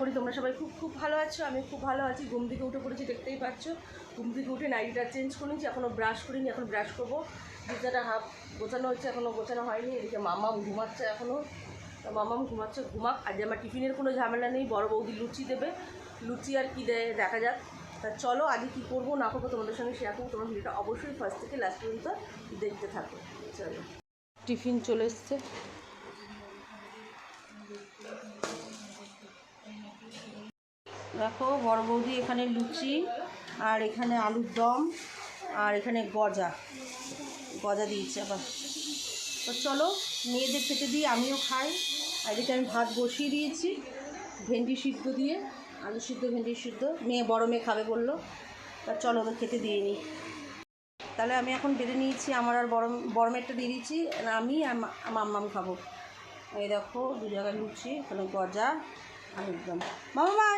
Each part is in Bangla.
করি, তোমরা সবাই খুব খুব ভালো আছো, আমি খুব ভালো আছি। ঘুম থেকে উঠে পড়েছি, দেখতেই পাচ্ছ। ঘুম থেকে উঠে নাইটিটা চেঞ্জ করে নিয়েছি, এখনও ব্রাশ করিনি, এখন ব্রাশ করব। বিছাটা হাফ গোছানো হচ্ছে, এখনও গোছানো হয়নি। এদিকে মামাম ঘুমাচ্ছে এখনও। মামাম ঘুমাচ্ছে, ঘুমাক। আজ আমার টিফিনের কোনো ঝামেলা নেই, বড় বৌদি লুচি দেবে। লুচি আর কী দেয়, দেখা যাক। তা চলো, আগে কী করব, না করব তোমাদের সঙ্গে শেয়ার করব। তোমার ভিডিওটা অবশ্যই ফার্স্ট থেকে লাস্ট পর্যন্ত দেখতে থাকো। চলো। টিফিন চলে এসছে। দেখো, বড় বৌদি এখানে লুচি, আর এখানে আলুর দম, আর এখানে গজা। গজা দিয়েছে আবার তো চলো, মেয়েদের খেতে দিই, আমিও খাই। আর এদিকে আমি ভাত বসিয়ে দিয়েছি, ভেন্ডি সিদ্ধ দিয়ে, আলু সিদ্ধ, ভেন্ডি সিদ্ধ। মেয়ে, বড় মেয়ে খাবে বলল। তা চলো, ওদের খেতে দিয়ে নিই তাহলে আমি এখন বেড়ে নিয়েছি, আমার আর বড় বড় মেয়েরটা দিয়ে দিয়েছি আমি আর মাম্মাম খাব। এই দেখো দু জায়গায় লুচি, এখানে গজা, আলুর দম। মামা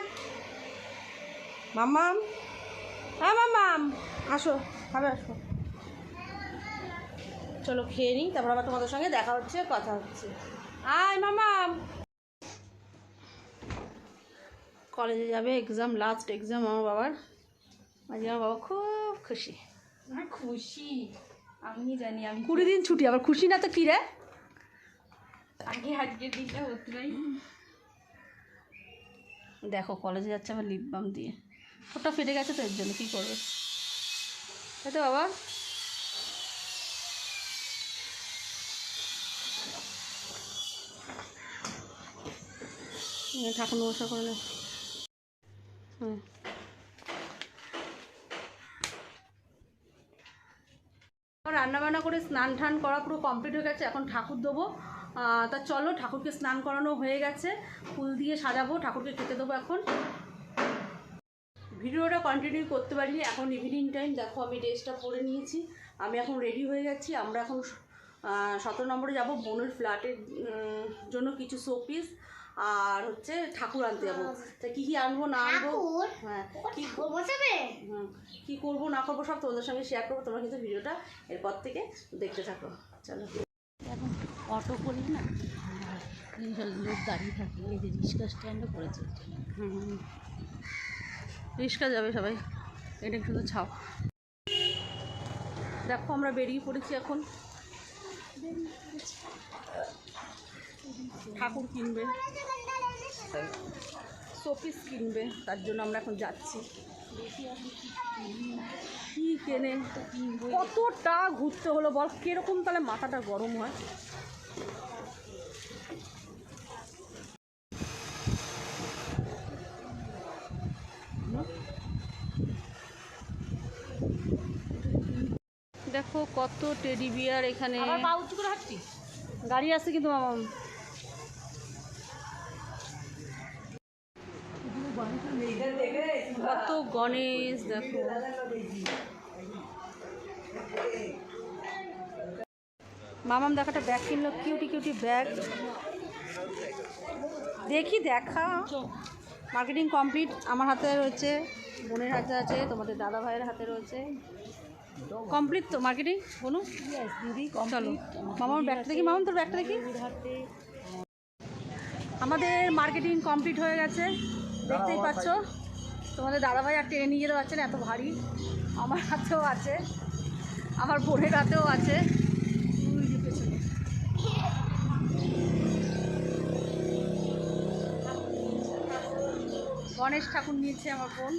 মাম্মাম হ্যাঁ মাম্মাম আসো খাবে আসো। চলো খেয়ে নিই তারপর আবার তোমাদের সঙ্গে দেখা হচ্ছে কথা হচ্ছে। আয় মামাম। কলেজে যাবে এক্সাম লাস্ট এক্সাম আমার বাবার। আজকে আমার বাবা খুব খুশি। আমার খুশি। আমি জানি আমি কুড়ি দিন ছুটি আবার খুশি না তো কী রে? আগে আজকের দিনটা হতরাই দেখো কলেজে যাচ্ছে আবার লিপ বাম দিয়ে। ওটা ফেটে গেছে তো এর জন্য, কী করবে? তাই তো বাবা। ঠাকুর নমস্কার করে নে। হুম। রান্না বান্না করে স্নান টান করা পুরো কমপ্লিট হয়ে গেছে, এখন ঠাকুর দেবো। তা চলো, ঠাকুরকে স্নান করানো হয়ে গেছে। ফুল দিয়ে সাজাবো, ঠাকুরকে খেতে দেবো এখন। ভিডিওটা কন্টিনিউ করতে পারিনি এখন ইভিনিং টাইম দেখো আমি ড্রেসটা পরে নিয়েছি আমি এখন রেডি হয়ে যাচ্ছি আমরা এখন সতেরো নম্বরে যাব বোনের ফ্ল্যাটের জন্য কিছু শোপিস আর হচ্ছে ঠাকুর আনতে যাব। তা কী কী আনব না আনব? হ্যাঁ কী হুম কী করব না করব সব তোমাদের সঙ্গে শেয়ার করব তোমরা কিন্তু ভিডিওটা এরপর থেকে দেখতে থাকো। চলো। এখন অটো করি না লোক দাঁড়িয়ে থাকে এই যে রিক্সা স্ট্যান্ডও করেছে। হুম। রিক্সা যাবে সবাই। এটা শুধু ছাও। দেখো, আমরা বেরিয়ে পড়েছি এখন। ঠাকুর কিনবে। শোপিস কিনবে। তার জন্য আমরা এখন যাচ্ছি। কি কেনে? কতটা ঘুরতে হলো বল? কীরকম তাহলে মাথাটা গরম হয় দেখো কত টেডি বিয়ার এখানে। গাড়ি আছে কিন্তু মামা। কত গণেশ দেখো। মামাম দেখাটা ব্যাগ কিনলো কিউটি কিউটি ব্যাগ দেখি দেখা। মার্কেটিং কমপ্লিট আমার হাতে রয়েছে বোনের হাতে আছে তোমাদের দাদা ভাইয়ের হাতে রয়েছে। কমপ্লিট তো মার্কেটিং বলুন দিদি চলো। মামার ব্যাগটা দেখি মামাম তোর ব্যাগটা দেখি? আমাদের মার্কেটিং কমপ্লিট হয়ে গেছে। দেখতেই পাচ্ছ? তোমাদের দাদাভাই আর টেনে নিয়ে যেতে পারছে না এত ভারী। আমার হাতেও আছে। আমার বোনের হাতেও আছে। গণেশ ঠাকুর নিয়েছে আমার বোন।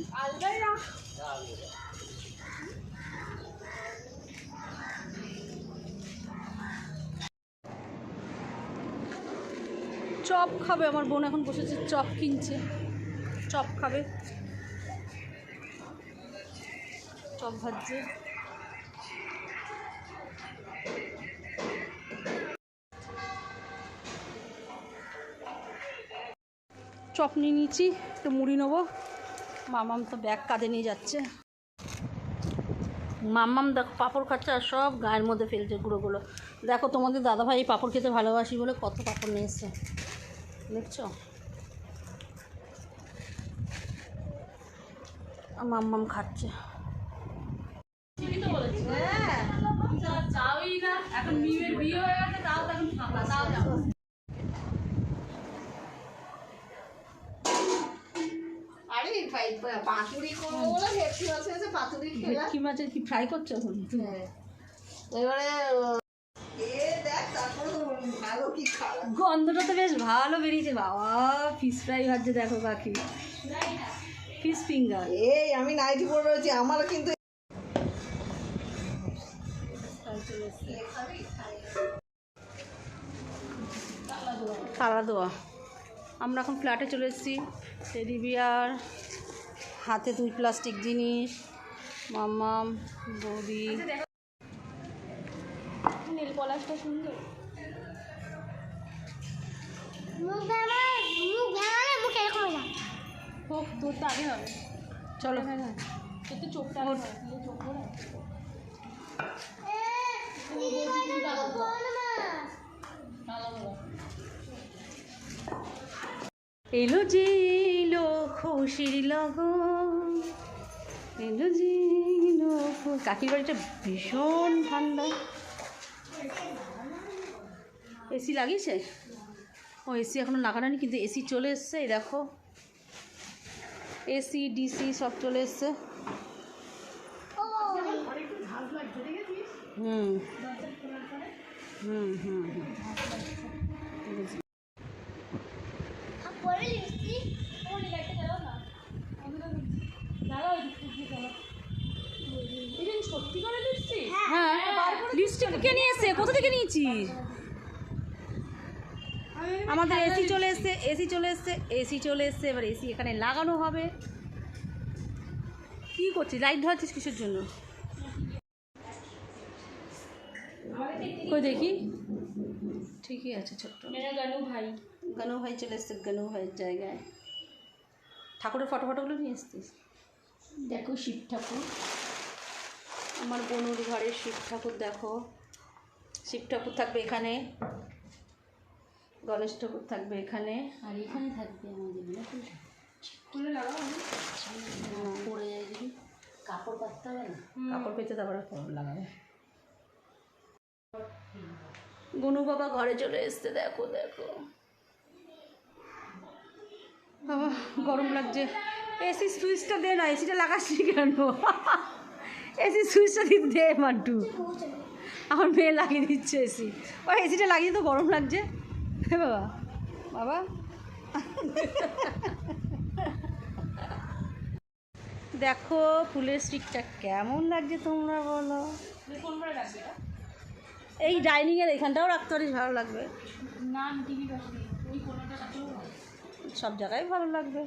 চপ খাবে, আমার বোন এখন বসেছে চপ কিনছে। চপ খাবে। চপ ভাজছে। চপ নিয়ে নিয়েছি, একটু মুড়ি নেব। মামাম তো ব্যাগ কাঁধে নিয়ে যাচ্ছে। মাম্মাম দেখো পাঁপড় খাচ্ছে আর সব গায়ের মধ্যে ফেলছে গুঁড়োগুলো। দেখো তোমাদের দাদাভাই এই পাঁপড় খেতে ভালোবাসি বলে কত পাঁপড় নিয়ে এসছে। দেখছ? মাম্মাম খাচ্ছে। এখন বিয়ে হয়ে গেছে তাও এখন ফাঁকা। তাও যাব আরে ভাই পাতুরি করব বলে ভেটকি মাছ আছে পাতুরি খেলাম। ভেটকি মাছের কি ফ্রাই করছ এখন? হ্যাঁ। এবারে গন্ধটা তো বেশ ভালো বেরিয়েছে। বাবা ফিশ ফ্রাই ভাজছে দেখো কাকি ফিশ ফিঙ্গার এই আমি নাইটি পরে রয়েছি আমার কিন্তু তালা দেওয়া আমরা এখন ফ্ল্যাটে চলে এসেছি। Teddy bear. হাতে দুই প্লাস্টিক জিনিস মাম্মাম বৌদি। নীল পলাশটা সুন্দর। হোক তোর তো আগে হবে। চলো। তোর তো চোখটা চোখ এলো যে এলো খুশির লগন। এলো যে এলো কাকির বাড়িটা ভীষণ ঠান্ডা। এসি লাগিয়েছে? ও, এসি এখনও লাগানো কিন্তু এসি চলে এসছে, এই দেখো। এসি, ডিসি সব চলে এসছে। হুম। হুম হুম হুম পরে লিখছি হ্যাঁ লিপস্টিক কে নিয়ে এসছে কোথা থেকে নিয়েছিস আমাদের এসি চলে এসছে এসি চলে এসছে এসি চলে এসছে এবার এসি এখানে লাগানো হবে। কি করছিস? লাইট ধরাচ্ছিস কিসের জন্য? কই দেখি? ঠিকই আছে ছোট্ট। গানু ভাই। গানু ভাই চলে এসছে গানু ভাইয়ের জায়গায়। ঠাকুরের ফটো ফটোগুলো নিয়ে এসছিস? দেখো শিব ঠাকুর। আমার বনুর ঘরে শিব ঠাকুর দেখো। শিব ঠাকুর থাকবে এখানে। গণেশ ঠাকুর থাকবে এখানে। আর এখানে থাকবে আমাদের ফুলটা পড়ে যায় যদি। কাপড় পাততে হবে না? কাপড় পেতে তারপরে লাগাবে। গনু বাবা ঘরে চলে এসছে দেখো দেখো। বাবা গরম লাগছে। এসি সুইচটা দে না এসিটা লাগাচ্ছি কেন? এসি সুইচটা দিতে দে মান্টু। আমার মেয়ে লাগিয়ে দিচ্ছে এসি। ও এসিটা লাগিয়ে তো গরম লাগছে। হে বাবা বাবা। দেখো ফুলের স্টিকটা কেমন লাগছে তোমরা বলো। এই ডাইনিংয়ের এখানটাও রাখতে পারিস ভালো লাগবে। সব জায়গায় ভালো লাগবে।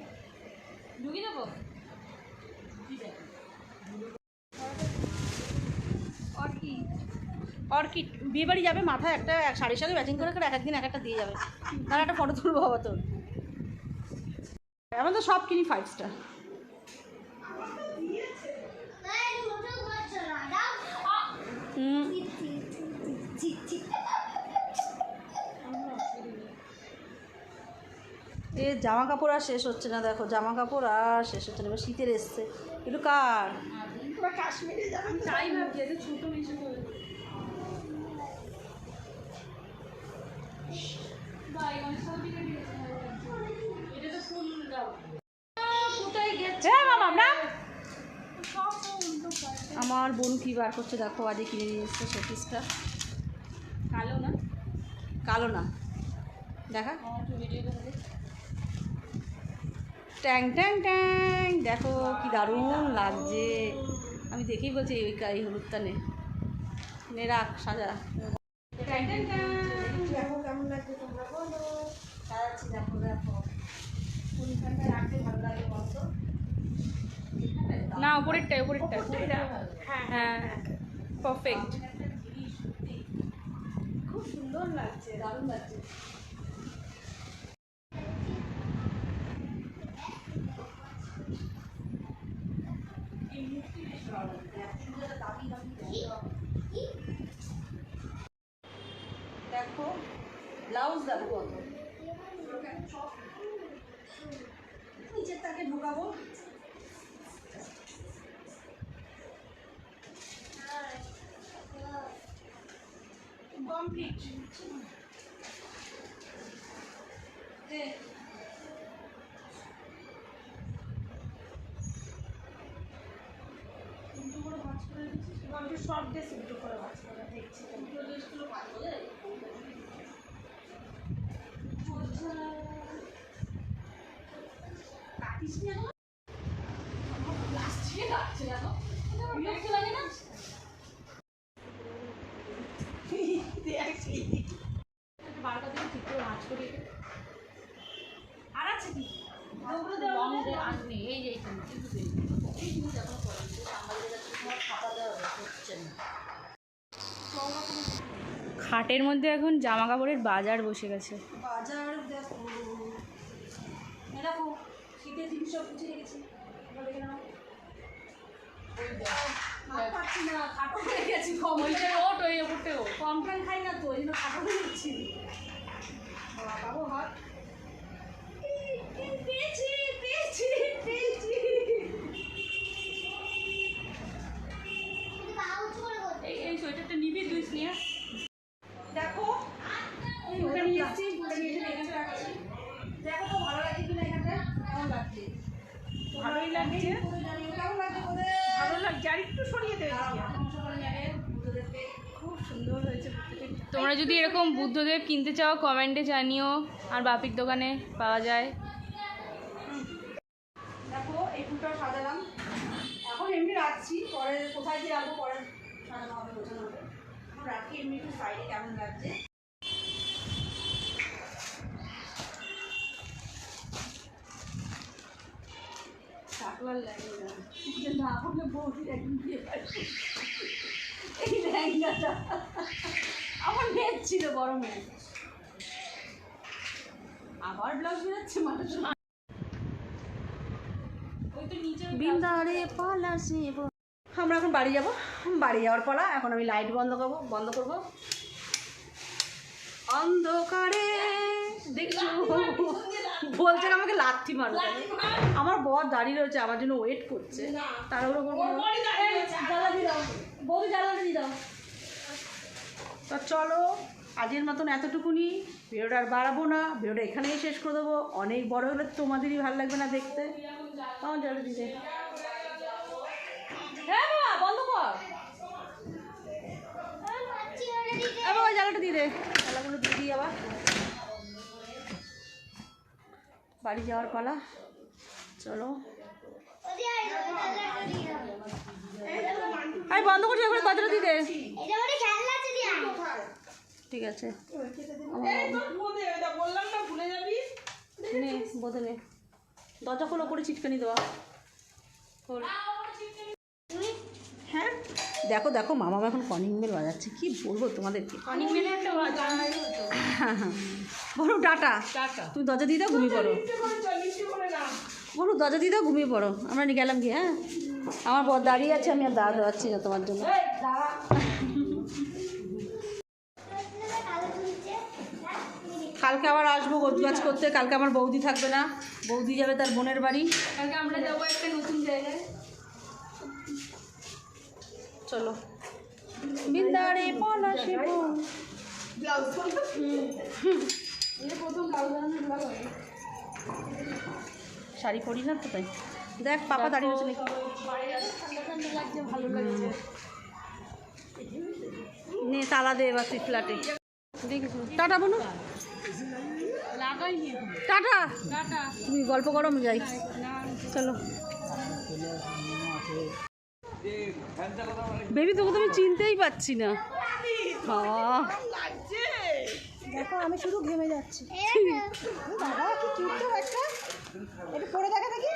ঢুকিয়ে দেবো? অর্কিড বিয়ে বাড়ি যাবে মাথায় একটা এক শাড়ির সাথে ম্যাচিং করে করে এক একদিন এক একটা দিয়ে যাবে। তার একটা ফটো তুলবো বাবা তোর। আমরা তো সব কিনি ফাইভ স্টার এ জামা কাপড় আর শেষ হচ্ছে না দেখো জামা কাপড় আর শেষ হচ্ছে না এবার শীতের এসছে। একটু কার? কাশ্মীরে যাবেন তাই ভাবছি ছোটো করে এটা তো ফুল দাও হ্যাঁ মামা আমরা? আমার বোন কি বার করছে দেখো আজকে কিনে নিয়ে এসছে শোপিসটা কালো না? কালো না। দেখা। করে ট্যাং ট্যাং ট্যাং। দেখো কি দারুণ লাগছে। আমি দেখেই বলছি ওই এই হলুদটা নে। নে রাখ সাজা। ট্যাং ট্যাং ট্যাং। লাগছে তোমরা বলো সাজাচ্ছি দেখো দেখো কোনখানটা রাখতে ভালো লাগে বলতো না উপরেরটাই উপরেরটা। হ্যাঁ হ্যাঁ পারফেক্ট খুব সুন্দর লাগছে দারুণ লাগছে। দেখো ব্লাউজ দেখো কত নিচের তাকে ঢোকাবো কমপ্লিট সব ড্রেস দুটো করে ভাজ করে দেখছি দুটো ড্রেসগুলো ভাজ করে কাটিস না প্লাস্টিকে কাটছে জানো বিরক্ত লাগে না দেখছি বারোটা থেকে ঠিক করে ভাঁজ করি আর আছে কি ওগুলো রং দেওয়া দিয়ে আসবে এই যে এইখানে কিন্তু এই জিনিস এখন করেন তোমার খাতা দেওয়া খাটের মধ্যে এখন জামা কাপড়ের বাজার বসে গেছে। বাজার দেখো শীতের জিনিস সব গুছিয়ে রেখেছি। হয়ে কম খাই না তো ওই জন্য খাটো হয়ে যাচ্ছি। বাবু হাত পেয়েছি পেয়েছি পেয়েছি এই এই সোয়েটারটা নিবি দুই স্নেহা দেখো এই ওটা নিয়ে এসেছি ওটা নিয়ে এসে এখানে রাখছি দেখো তো ভালো লাগছে কিনা এখানটা কেমন লাগছে ভালোই লাগছে কেমন লাগছে ওদের ভালো লাগছে আর একটু সরিয়ে দেবে খুব সুন্দর হয়েছে এরকম বুদ্ধদেব কিনতে চাও কমেন্টে জানিও। আর বাপির দোকানে পাওয়া যায়। দেখো এই ফুলটা সাজালাম। এখন এমনি রাখছি। পরে কোথায় দিয়ে রাখব পরে সাজানো হবে বোঝানো হবে। এখন রাখি এমনি একটু সাইডে কেমন লাগছে। না হলে বৌদির একদিন বিয়ে। এই লেহেঙ্গাটা। আমার মেয়ের ছিল বড় মেয়ে। আবার ব্লাউজ বেরোচ্ছে মানুষ পলাশে আমরা এখন বাড়ি যাব। বাড়ি যাওয়ার পালা এখন আমি লাইট বন্ধ করব বন্ধ করব। অন্ধকারে দেখছ? বলছেন আমাকে লাথি মারবে। আমার বর দাঁড়িয়ে রয়েছে আমার জন্য ওয়েট করছে। করব জ্বালা দিয়ে দাও বৌদি দিয়ে দাও তা চলো আজকের মতন এতটুকুনি। ভিডিওটা আর বাড়াবো না। ভিডিওটা এখানেই শেষ করে দেবো। অনেক বড় হলে তোমাদেরই ভালো লাগবে না দেখতে। আমার জ্বালা দিতে হ্যাঁ বন্ধ জ্বালাটা দিয়ে দে। দিয়ে বাড়ি যাওয়ার পালা। চলো। আরে বন্ধ করছি দরজাটা দিয়ে দে। ঠিক আছে। নে বোধ নে দরজা খোলো করে চিটকানি দেওয়া। হ্যাঁ? দেখো দেখো মামা এখন কনিং বেল বাজাচ্ছে। কি বলব তোমাদেরকে? মেলে বলো ডাটা টাটা। তুমি দরজা দিয়ে দাও ঘুমিয়ে পড়ো। বলো দরজা দিয়ে দাও ঘুমিয়ে পড়ো। আমরা নিয়ে গেলাম গিয়ে হ্যাঁ? আমার বর দাঁড়িয়ে আছে আমি আর দাঁড়া দেওয়াচ্ছি না তোমার জন্য। কালকে আবার আসব গোজগাছ করতে কালকে আমার বৌদি থাকবে না। বৌদি যাবে তার বোনের বাড়ি। কালকে আমরা যাব একটা নতুন জায়গায়। চলো। বিন্দারে পলাশে। শাড়ি পরি না তো তাই? দেখ পাপা দাঁড়িয়ে আছে নাকি? নে তালা দে এবার তুই ফ্ল্যাটে দেখেছ টাটা বলো টাটা। তুমি গল্প করো আমি যাই। চলো। বেবি তোকে তো আমি চিনতেই পাচ্ছি না। দেখো আমি শুধু ঘেমে যাচ্ছি। বাবা কি একটু। পরে দেখা দেখি।